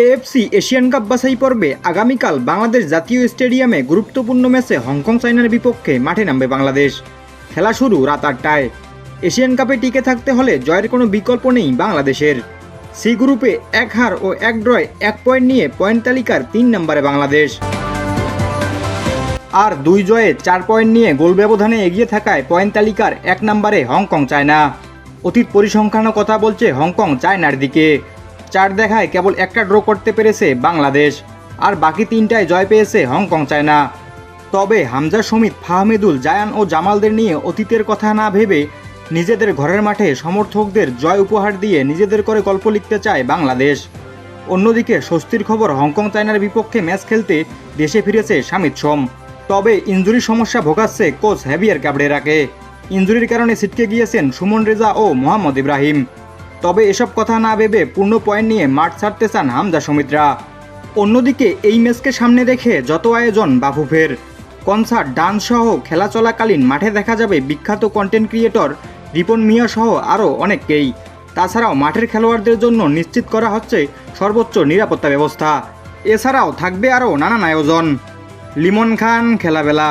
AFC Asian cup বাছাই পর্বে আগামীকাল বাংলাদেশ জাতীয় স্টেডিয়ামে গুরুত্বপূর্ণ ম্যাচে হংকং চায়নার বিপক্ষে মাঠে নামবে বাংলাদেশ। খেলা শুরু রাত আটটায়। এশিয়ান কাপে টিকে থাকতে হলে জয়ের কোনো বিকল্প নেই বাংলাদেশের। সি গ্রুপে এক হার ও এক ড্রয়, এক পয়েন্ট নিয়ে পয়েন্ট তালিকার তিন নম্বরে বাংলাদেশ। আর দুই জয়ে চার পয়েন্ট নিয়ে গোল ব্যবধানে এগিয়ে থাকায় পয়েন্ট তালিকার এক নম্বরে হংকং চায়না। অতীত পরিসংখ্যানও কথা বলছে হংকং চায়নার দিকে। চার দেখায় কেবল একটা ড্র করতে পেরেছে বাংলাদেশ, আর বাকি তিনটায় জয় পেয়েছে হংকং, চায়না। তবে হামজা সমিত, ফাহমেদুল, জায়ান ও জামালদের নিয়ে অতীতের কথা না ভেবে নিজেদের ঘরের মাঠে সমর্থকদের জয় উপহার দিয়ে নিজেদের করে গল্প লিখতে চায় বাংলাদেশ। অন্যদিকে স্বস্তির খবর, হংকং, চায়নার বিপক্ষে ম্যাচ খেলতে দেশে ফিরেছে সামিত সোম। তবে ইঞ্জুরি সমস্যা ভোগাচ্ছে কোচ হ্যাভিয়ার ক্যাবরেরাকে। ইঞ্জুরির কারণে ছিটকে গিয়েছেন সুমন রেজা ও মোহাম্মদ ইব্রাহিম। তবে এসব কথা না ভেবে পূর্ণ পয়েন্ট নিয়ে মাঠ ছাড়তে চান হামজা সমিত্রা। অন্যদিকে এই ম্যাচকে সামনে রেখে যত আয়োজন বাফুফের কনসার্ট, ডান্স সহ খেলা চলাকালীন মাঠে দেখা যাবে বিখ্যাত কন্টেন্ট ক্রিয়েটর রিপন মিয়া সহ আরও অনেককেই। তাছাড়াও মাঠের খেলোয়াড়দের জন্য নিশ্চিত করা হচ্ছে সর্বোচ্চ নিরাপত্তা ব্যবস্থা। এছাড়াও থাকবে আরও নানান আয়োজন। লিমন খান, খেলাবেলা।